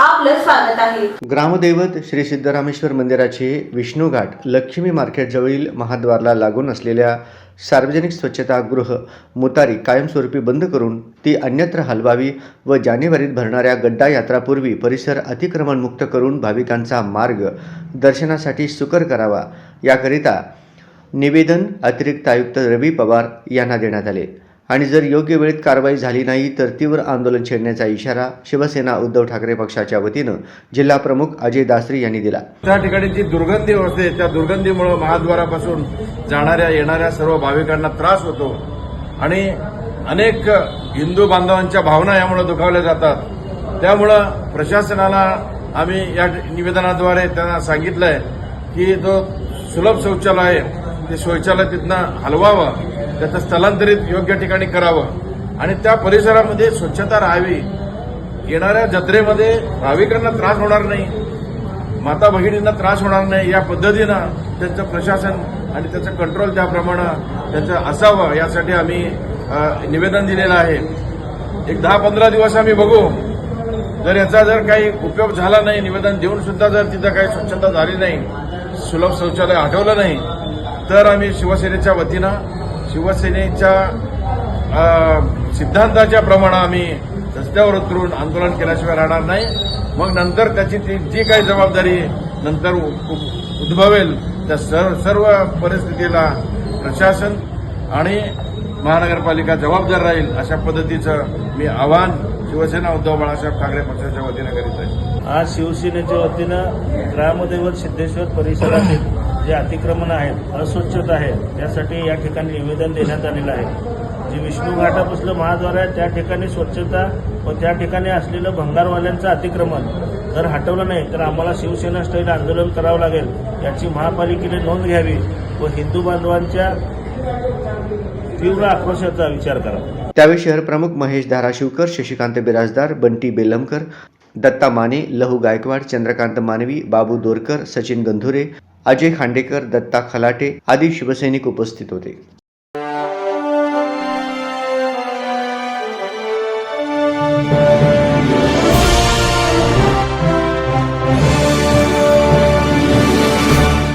आपलं स्वागत आहे. ग्रामदैवत श्री सिद्धरामेश्वर मंदिराचे विष्णुघाट लक्ष्मी मार्केटजवळील महाद्वारला लागून असलेल्या सार्वजनिक स्वच्छतागृह मुतारी कायमस्वरूपी बंद करून ती अन्यत्र हलवावी व जानेवारीत भरणाऱ्या गड्डा यात्रापूर्वी परिसर अतिक्रमणमुक्त करून भाविकांचा मार्ग दर्शनासाठी सुकर करावा याकरिता निवेदन अतिरिक्त आयुक्त रवी पवार यांना देण्यात आले. आणि जर योग्य वेळेत कारवाई झाली नाही तर तीव्र आंदोलन छेडण्याचा इशारा शिवसेना उद्धव ठाकरे पक्षाच्या वतीनं जिल्हा प्रमुख अजय दासरी यांनी दिला. त्या ठिकाणी जी दुर्गंधी असते त्या दुर्गंधीमुळे महाद्वारापासून जाणाऱ्या येणाऱ्या सर्व भाविकांना त्रास होतो. आणि अनेक हिंदू बांधवांच्या भावना यामुळे दुखावल्या जातात. त्यामुळं प्रशासनाला आम्ही या निवेदनाद्वारे त्यांना सांगितलंय की जो सुलभ शौचालय आहे ते शौचालय तिथनं हलवावं. त्याचं स्थलांतरित योग्य ठिकाणी करावं आणि त्या परिसरामध्ये स्वच्छता राहावी. येणाऱ्या जत्रेमध्ये भाविकांना त्रास होणार नाही माता भगिनींना त्रास होणार नाही या पद्धतीनं त्यांचं प्रशासन आणि त्याचं कंट्रोल त्याप्रमाणे त्यांचं असावं यासाठी आम्ही निवेदन दिलेलं आहे. एक दहा पंधरा दिवस आम्ही बघू. जर याचा जर काही उपयोग झाला नाही निवेदन देऊन सुद्धा जर तिथं काही स्वच्छता झाली नाही सुलभ शौचालय आठवलं नाही तर आम्ही शिवसेनेच्या वतीनं शिवसेनेच्या सिद्धांताच्या प्रमाणे आम्ही रस्त्यावर उतरून आंदोलन केल्याशिवाय राहणार नाही. मग नंतर त्याची ती जी काही जबाबदारी नंतर उ- उद्भवेल त्या सर्व सर्व परिस्थितीला प्रशासन आणि महानगरपालिका जबाबदार राहील अशा पद्धतीचं मी आवाहन शिवसेना उद्धव बाळासाहेब ठाकरे पक्षाच्या वतीनं करीत आहे. आज शिवसेनेच्या वतीनं ग्रामदैवत सिद्धेश्वर परिसरातील जे अतिक्रमण आहेत अस्वच्छता आहे त्यासाठी या ठिकाणी निवेदन देण्यात आलेलं आहे. जे विष्णू घाटापासलं महाद्वार आहे त्या ठिकाणी स्वच्छता व त्या ठिकाणी असलेलं भंगारवाल्यांचं अतिक्रमण जर हटवलं नाही तर आम्हाला शिवसेना स्टाईल आंदोलन करावं लागेल. याची महापालिकेने नोंद घ्यावी व हिंदू बांधवांच्या तीव्र आक्रोशाचा विचार करावा त्यावेळी शहर प्रमुख महेश धाराशिवकर शशिकांत बिराजदार बंटी बेलमकर दत्ता माने लहू गायकवाड चंद्रकांत मानवी बाबू दोरकर सचिन गंधुरे अजय खांडेकर दत्ता खलाटे आदी शिवसैनिक उपस्थित होते.